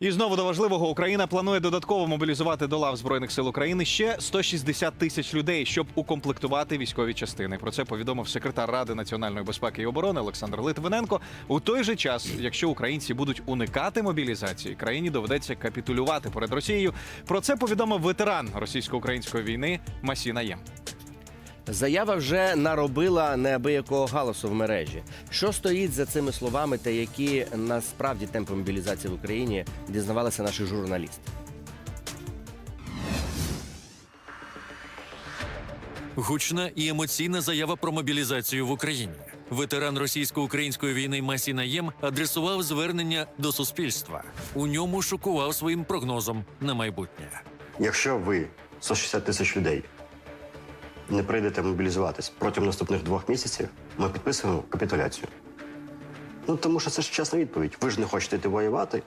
І знову до важливого Україна планує додатково мобілізувати до лав збройних сил України ще 160 тисяч людей, щоб укомплектувати військові частини. Про це повідомив секретар Ради національної безпеки і оборони Олександр Литвиненко. У той же час, якщо українці будуть уникати мобілізації, країні доведеться капітулювати перед Росією. Про це повідомив ветеран російсько-української війни Масі Наєм. Заява вже наробила неабиякого галасу в мережі. Що стоїть за цими словами та які насправді темпи мобілізації в Україні дізнавалися наші журналісти? Гучна і емоційна заява про мобілізацію в Україні. Ветеран російсько-української війни Масі Наєм адресував звернення до суспільства. У ньому шокував своїм прогнозом на майбутнє. Якщо ви 160 тисяч людей не прийдете мобілізуватись протягом наступних двох місяців, ми підписуємо капітуляцію. Ну тому що це ж чесна відповідь. Ви ж не хочете йти воювати,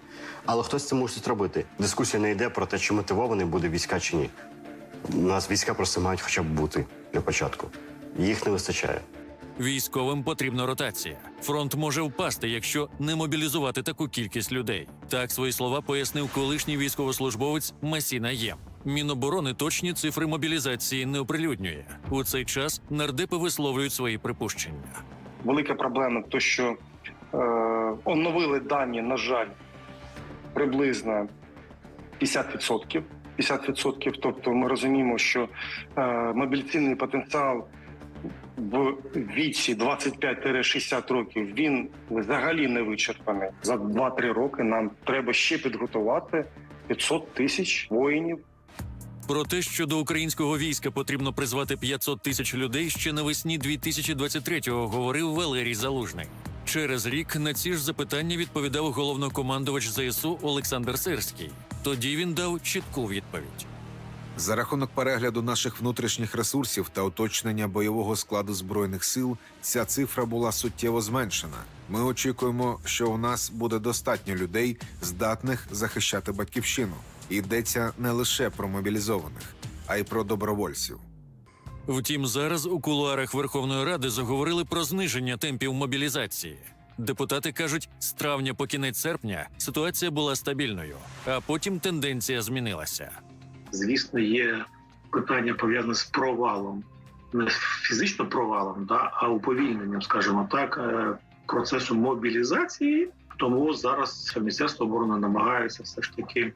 але хтось це мусить зробити. Дискусія не йде про те, чи мотивований буде війська чи ні. У нас війська просто мають хоча б бути для початку. Їх не вистачає. Військовим потрібна ротація. Фронт може впасти, якщо не мобілізувати таку кількість людей. Так свої слова пояснив колишній військовослужбовець Масі Наєм. Міноборони точні цифри мобілізації не оприлюднює. У цей час нардепи висловлюють свої припущення. велика проблема, то що е, оновили дані, на жаль, приблизно 50%. 50%. Тобто ми розуміємо, що е, мобіляційний потенціал в віці 25-60 років він взагалі не вичерпаний. За 2-3 роки нам треба ще підготувати 500 тисяч воїнів Про те, що до українського війська потрібно призвати 500 тисяч людей, ще навесні 2023-го говорив Валерій Залужний. Через рік на ці ж запитання відповідав головнокомандувач ЗСУ Олександр Сирський. Тоді він дав чітку відповідь. За рахунок перегляду наших внутрішніх ресурсів та уточнення бойового складу збройних сил, ця цифра була суттєво зменшена. Ми очікуємо, що у нас буде достатньо людей, здатних захищати батьківщину. Йдеться не лише про мобілізованих, а й про добровольців. Втім, зараз у кулуарах Верховної Ради заговорили про зниження темпів мобілізації. Депутати кажуть, з травня по кінець серпня ситуація була стабільною, а потім тенденція змінилася. звісно, є питання пов'язане з провалом, не фізично провалом, да, а уповільненням, скажімо так, е, процесу мобілізації. Тому зараз Міністерство оборони намагається все ж таки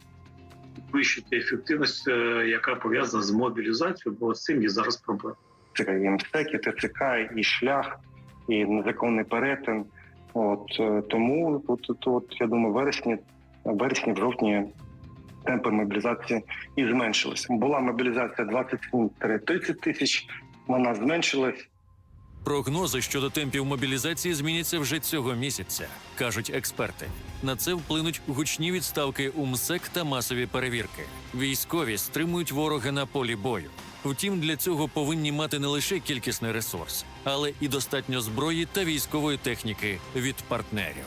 підвищити ефективність, е, яка пов'язана з мобілізацією, бо з цим є зараз проблема. це і МСЕК, і ТЦК, і шлях, і незаконний перетин. От е, тому от, от, от, я думаю, вересні, вересні, в жовтні темпи мобілізації і зменшилися. Була мобілізація 27-30 тисяч, вона зменшилась. Прогнози щодо темпів мобілізації зміняться вже цього місяця, кажуть експерти. На це вплинуть гучні відставки у МСЕК та масові перевірки. Військові стримують ворога на полі бою. Втім, для цього повинні мати не лише кількісний ресурс, але і достатньо зброї та військової техніки від партнерів.